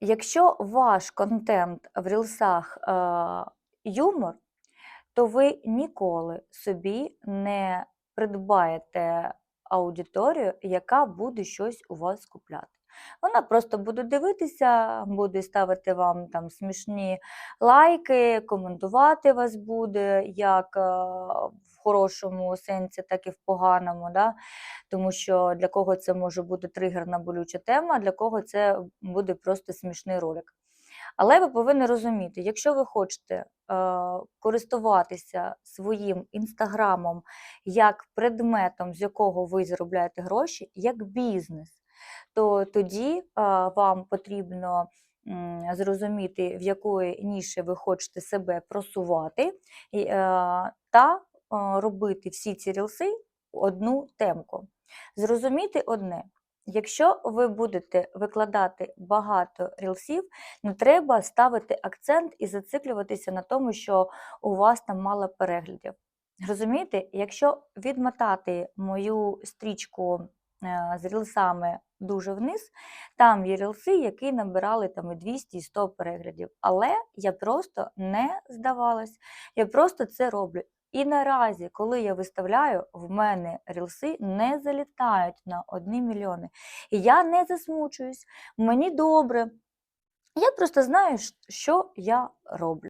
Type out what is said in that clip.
Якщо ваш контент в рілсах е, юмор, то ви ніколи собі не придбаєте аудиторію, яка буде щось у вас купляти. Вона просто буде дивитися, буде ставити вам там смішні лайки, коментувати вас буде як е, в хорошому сенсі, так і в поганому. Да? Тому що для кого це може бути тригерна болюча тема, для кого це буде просто смішний ролик. Але ви повинні розуміти, якщо ви хочете е, користуватися своїм інстаграмом як предметом, з якого ви заробляєте гроші, як бізнес, то тоді вам потрібно зрозуміти, в якої ніші ви хочете себе просувати, та робити всі ці рілси одну темку. Зрозуміти одне. Якщо ви будете викладати багато рілсів, не треба ставити акцент і зациклюватися на тому, що у вас там мало переглядів. Розумієте, якщо відмотати мою стрічку з рілсами дуже вниз, там є рілси, які набирали там і 200, і 100 переглядів. Але я просто не здавалась, я просто це роблю. І наразі, коли я виставляю, в мене рілси не залітають на 1 мільйони. І я не засмучуюсь, мені добре. Я просто знаю, що я роблю.